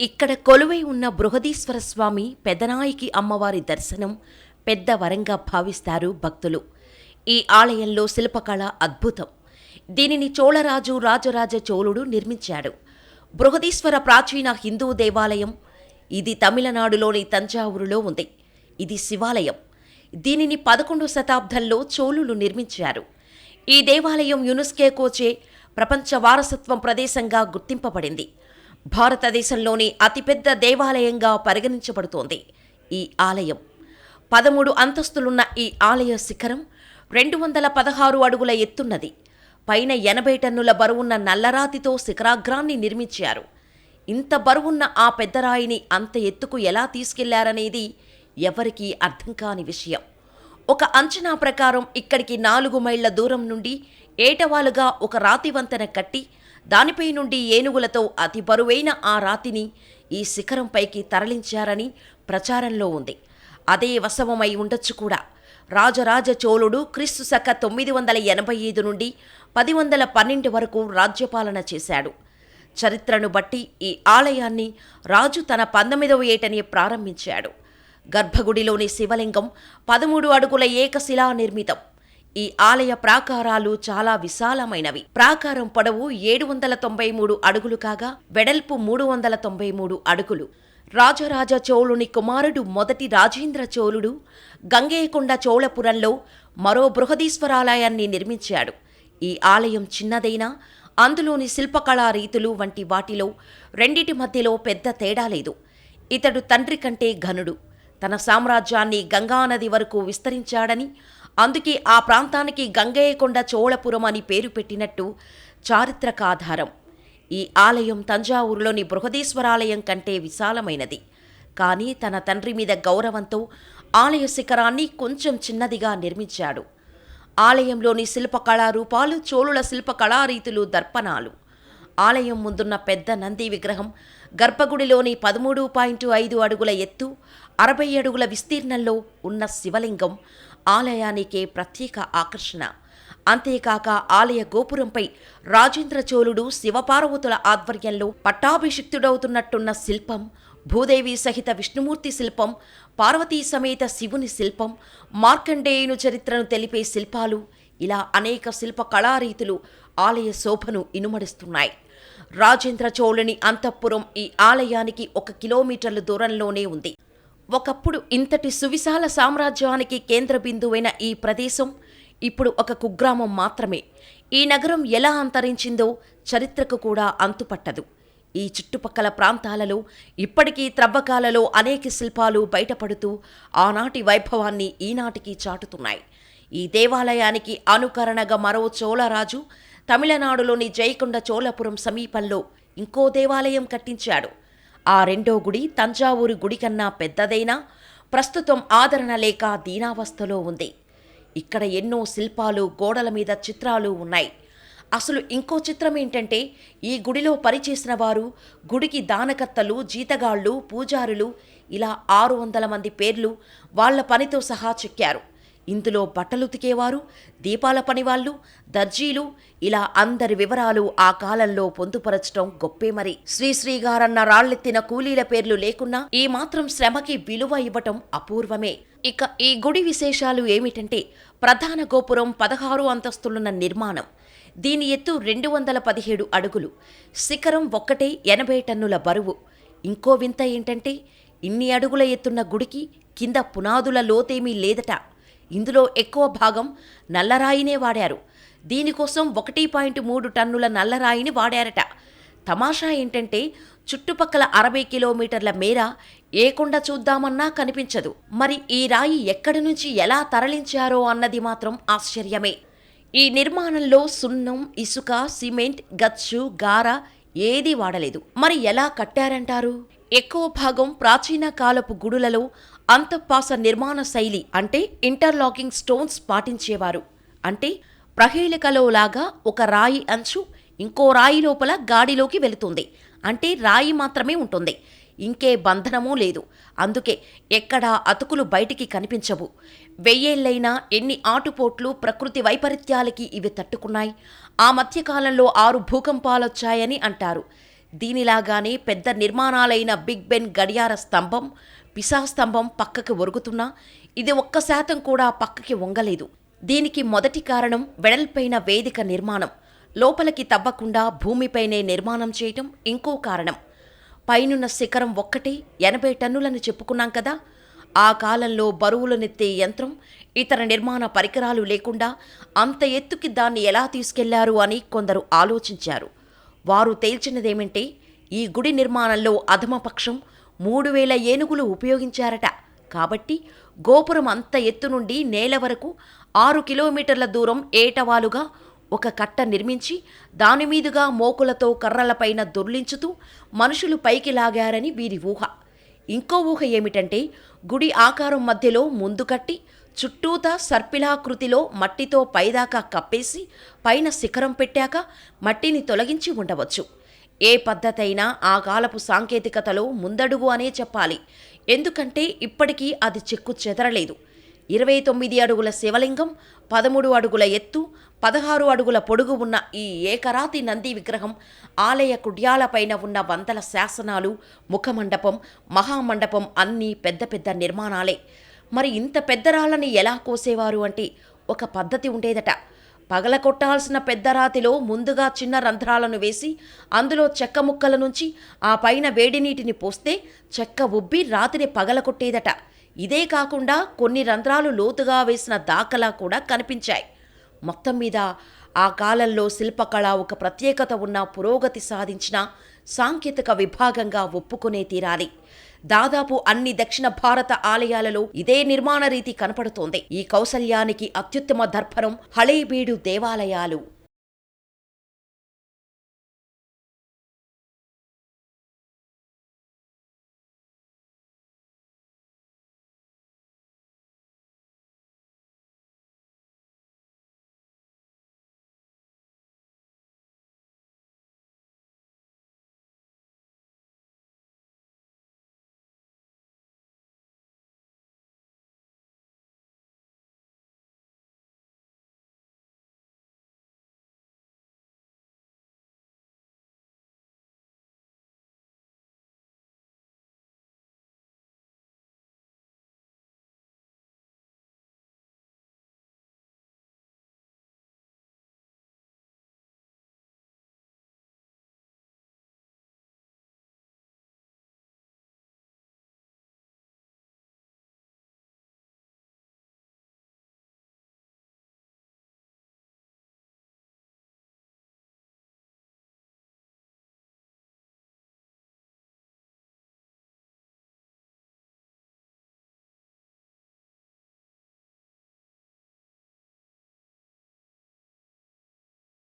ఇక్కడ కొలువై ఉన్న బృహదీశ్వర స్వామి పెదనాయికి అమ్మవారి దర్శనం పెద్ద వరంగా భావిస్తారు భక్తులు. ఈ ఆలయంలో శిల్పకళ అద్భుతం. దీనిని చోళరాజు రాజరాజ చోళుడు నిర్మించాడు. బృహదీశ్వర ప్రాచీన హిందూ దేవాలయం ఇది తమిళనాడులోని తంజావూరులో ఉంది. ఇది శివాలయం. దీనిని పదకొండు శతాబ్దంలో చోళులు నిర్మించారు. ఈ దేవాలయం యునెస్కోచే ప్రపంచ వారసత్వం ప్రదేశంగా గుర్తింపబడింది. భారతదేశంలోని అతిపెద్ద దేవాలయంగా పరిగణించబడుతోంది ఈ ఆలయం. పదమూడు అంతస్తులున్న ఈ ఆలయ శిఖరం రెండు వందల పదహారు అడుగుల ఎత్తున్నది. పైన ఎనభై టన్నుల బరువున్న నల్లరాతితో శిఖరాగ్రాన్ని నిర్మించారు. ఇంత బరువున్న ఆ పెద్దరాయిని అంత ఎత్తుకు ఎలా తీసుకెళ్ళారనేది ఎవరికీ అర్థం కాని విషయం. ఒక అంచనా ప్రకారం ఇక్కడికి నాలుగు మైళ్ళ దూరం నుండి ఏటవాలుగా ఒక రాతి వంతెన కట్టి దానిపై నుండి ఏనుగులతో అతి బరువైన ఆ రాతిని ఈ శిఖరంపైకి తరలించారని ప్రచారంలో ఉంది. అదే వసవమై ఉండొచ్చు కూడా. రాజరాజ చోళుడు క్రీస్తు శక తొమ్మిది వందల ఎనభై ఐదు నుండి పది వందల పన్నెండు వరకు రాజ్యపాలన చేశాడు. చరిత్రను బట్టి ఈ ఆలయాన్ని రాజు తన పంతొమ్మిదవ ఏటని ప్రారంభించాడు. గర్భగుడిలోని శివలింగం పదమూడు అడుగుల ఏకశిలా నిర్మితం ఈ ఆలయ ప్రాకారాలు చాలా విశాలమైనవి. ప్రాకారం పొడవు ఏడు వందల తొంభై మూడు అడుగులు కాగా వెడల్పు మూడు వందల తొంభై మూడు అడుగులు. రాజరాజ చోళుని కుమారుడు మొదటి రాజేంద్ర చోళుడు గంగేయకొండ చోళపురంలో మరో బృహదీశ్వరాలయాన్ని నిర్మించాడు. ఈ ఆలయం చిన్నదైనా అందులోని శిల్పకళా రీతులు వంటి వాటిలో రెండిటి మధ్యలో పెద్ద తేడా లేదు. ఇతడు తండ్రి కంటే ఘనుడు. తన సామ్రాజ్యాన్ని గంగానది వరకు విస్తరించాడని అందుకే ఆ ప్రాంతానికి గంగయ్యకొండ చోళపురం అని పేరు పెట్టినట్టు చారిత్రకాధారం. ఈ ఆలయం తంజావూరులోని బృహదీశ్వరాలయం కంటే విశాలమైనది. కానీ తన తండ్రి మీద గౌరవంతో ఆలయ శిఖరాన్ని కొంచెం చిన్నదిగా నిర్మించాడు. ఆలయంలోని శిల్పకళా రూపాలు చోళుల శిల్పకళారీతులు దర్పణాలు. ఆలయం ముందున్న పెద్ద నంది విగ్రహం గర్భగుడిలోని పదమూడు పాయింట్ ఐదు అడుగుల ఎత్తు అరవై అడుగుల విస్తీర్ణంలో ఉన్న శివలింగం ఆలయానికే ప్రత్యేక ఆకర్షణ. అంతేకాక ఆలయ గోపురంపై రాజేంద్ర చోళుడు శివపార్వతుల ఆధ్వర్యంలో పట్టాభిషిక్తుడవుతున్నట్టున్న శిల్పం భూదేవి సహిత విష్ణుమూర్తి శిల్పం పార్వతీ సమేత శివుని శిల్పం మార్కండేయుని చరిత్రను తెలిపే శిల్పాలు ఇలా అనేక శిల్ప కళారీతులు ఆలయ శోభను ఇనుమడిస్తున్నాయి. రాజేంద్ర చోళుని అంతఃపురం ఈ ఆలయానికి ఒక కిలోమీటర్ల దూరంలోనే ఉంది. ఒకప్పుడు ఇంతటి సువిశాల సామ్రాజ్యానికి కేంద్ర బిందువైన ఈ ప్రదేశం ఇప్పుడు ఒక కుగ్రామం మాత్రమే. ఈ నగరం ఎలా అంతరించిందో చరిత్రకు కూడా అంతుపట్టదు. ఈ చుట్టుపక్కల ప్రాంతాలలో ఇప్పటికీ త్రవ్వకాలలో అనేక శిల్పాలు బయటపడుతూ ఆనాటి వైభవాన్ని ఈనాటికి చాటుతున్నాయి. ఈ దేవాలయానికి అనుకరణగా మరో చోళరాజు తమిళనాడులోని జయకొండ చోళపురం సమీపంలో ఇంకో దేవాలయం కట్టించాడు. ఆ రెండో గుడి తంజావూరు గుడి కన్నా పెద్దదైనా ప్రస్తుతం ఆదరణ లేక దీనావస్థలో ఉంది. ఇక్కడ ఎన్నో శిల్పాలు గోడల మీద చిత్రాలు ఉన్నాయి. అసలు ఇంకో చిత్రం ఏంటంటే ఈ గుడిలో పనిచేసిన వారు గుడికి దానకత్తలు జీతగాళ్ళు పూజారులు ఇలా ఆరు వందల మంది పేర్లు వాళ్ళ పనితో సహా చెక్కారు. ఇందులో బట్టలు ఉతికేవారు దీపాల పనివాళ్ళు దర్జీలు ఇలా అందరి వివరాలు ఆ కాలంలో పొందుపరచడం గొప్పే మరి. శ్రీశ్రీగారన్న రాళ్ళెత్తిన కూలీల పేర్లు లేకున్నా ఈ మాత్రం శ్రమకి విలువ ఇవ్వటం అపూర్వమే. ఇక ఈ గుడి విశేషాలు ఏమిటంటే ప్రధాన గోపురం పదహారు అంతస్తులున్న నిర్మాణం. దీని ఎత్తు రెండు వందల పదిహేడు అడుగులు. శిఖరం ఒక్కటే ఎనభై టన్నుల బరువు. ఇంకో వింత ఏంటంటే ఇన్ని అడుగుల ఎత్తున్న గుడికి కింద పునాదుల లోతేమీ లేదట. ఇందులో ఎక్కువ భాగం నల్లరాయినే వాడారు. దీనికోసం ఒకటి పాయింట్ మూడు టన్నుల నల్లరాయిని వాడారట. తమాషా ఏంటంటే చుట్టుపక్కల అరవై కిలోమీటర్ల మేర ఏ కొండ చూద్దామన్నా కనిపించదు. మరి ఈ రాయి ఎక్కడి నుంచి ఎలా తరలించారో అన్నది మాత్రం ఆశ్చర్యమే. ఈ నిర్మాణంలో సున్నం ఇసుక సిమెంట్ గచ్చు గార ఏదీ వాడలేదు. మరి ఎలా కట్టారంటారు? ఎక్కువ భాగం ప్రాచీన కాలపు గుడులలో అంతఃపాస నిర్మాణ శైలి అంటే ఇంటర్లాకింగ్ స్టోన్స్ పాటించేవారు. అంటే ప్రహేళికలోలాగా ఒక రాయి అంచు ఇంకో రాయి లోపల గాడిలోకి వెళుతుంది. అంటే రాయి మాత్రమే ఉంటుంది. ఇంకే బంధనమూ లేదు. అందుకే ఎక్కడా అతుకులు బయటికి కనిపించవు. వెయ్యేళ్ళైనా ఎన్ని ఆటుపోట్లు ప్రకృతి వైపరీత్యాలకి ఇవి తట్టుకున్నాయి? ఆ మధ్యకాలంలో ఆరు భూకంపాలొచ్చాయని అంటారు. దీనిలాగానే పెద్ద నిర్మాణాలైన బిగ్ బెన్ గడియార స్తంభం పిసా స్తంభం పక్కకి ఒరుగుతున్నా ఇది ఒక్క శాతం కూడా పక్కకి వంగలేదు. దీనికి మొదటి కారణం వెడల్పైన వేదిక నిర్మాణం. లోపలికి తవ్వకుండా భూమిపైనే నిర్మాణం చేయటం ఇంకో కారణం. పైనున్న శిఖరం ఒక్కటే ఎనభై టన్నులని చెప్పుకున్నాం కదా. ఆ కాలంలో బరువులనెత్తే యంత్రం ఇతర నిర్మాణ పరికరాలు లేకుండా అంత ఎత్తుకి దాన్ని ఎలా తీసుకెళ్ళారు అని కొందరు ఆలోచించారు. వారు తేల్చినదేమంటే ఈ గుడి నిర్మాణంలో అధమపక్షం మూడు వేల ఏనుగులు ఉపయోగించారట. కాబట్టి గోపురం అంత ఎత్తు నుండి నేల వరకు ఆరు కిలోమీటర్ల దూరం ఏటవాలుగా ఒక కట్ట నిర్మించి దానిమీదుగా మోకులతో కర్రలపైన దొర్లించుతూ మనుషులు పైకి లాగారని వీరి ఊహ. ఇంకో ఊహ ఏమిటంటే గుడి ఆకారం మధ్యలో ముందు కట్టి చుట్టూతా సర్పిలాకృతిలో మట్టితో పైదాకా కప్పేసి పైన శిఖరం పెట్టాక మట్టిని తొలగించి ఉండవచ్చు. ఏ పద్ధతైనా ఆ కాలపు సాంకేతికతలో ముందడుగు అనే చెప్పాలి. ఎందుకంటే ఇప్పటికీ అది చెక్కు చెదరలేదు. ఇరవై తొమ్మిది అడుగుల శివలింగం పదమూడు అడుగుల ఎత్తు పదహారు అడుగుల పొడుగు ఉన్న ఈ ఏకరాతి నంది విగ్రహం ఆలయ కుడ్యాలపైన ఉన్న వందల శాసనాలు ముఖమండపం మహామండపం అన్నీ పెద్ద పెద్ద నిర్మాణాలే. మరి ఇంత పెద్ద రాళ్ళని ఎలా కోసేవారు అంటే ఒక పద్ధతి ఉండేదట. పగలకొట్టాల్సిన పెద్ద రాతిలో ముందుగా చిన్న రంధ్రాలను వేసి అందులో చెక్క ముక్కల నుంచి ఆ పైన వేడి నీటిని పోస్తే చెక్క ఉబ్బి రాతిని పగలకొట్టేదట ఇదే కాకుండా కొన్ని రంధ్రాలు లోతుగా వేసిన దాఖలా కూడా కనిపించాయి. మొత్తం మీద ఆ కాలంలో శిల్పకళ ఒక ప్రత్యేకత ఉన్న పురోగతి సాధించిన సాంకేతిక విభాగంగా ఒప్పుకునే తీరాలి. దాదాపు అన్ని దక్షిణ భారత ఆలయాలలో ఇదే నిర్మాణ రీతి కనపడుతోంది. ఈ కౌశల్యానికి అత్యుత్తమ దర్పణం హళేబీడు దేవాలయాలు.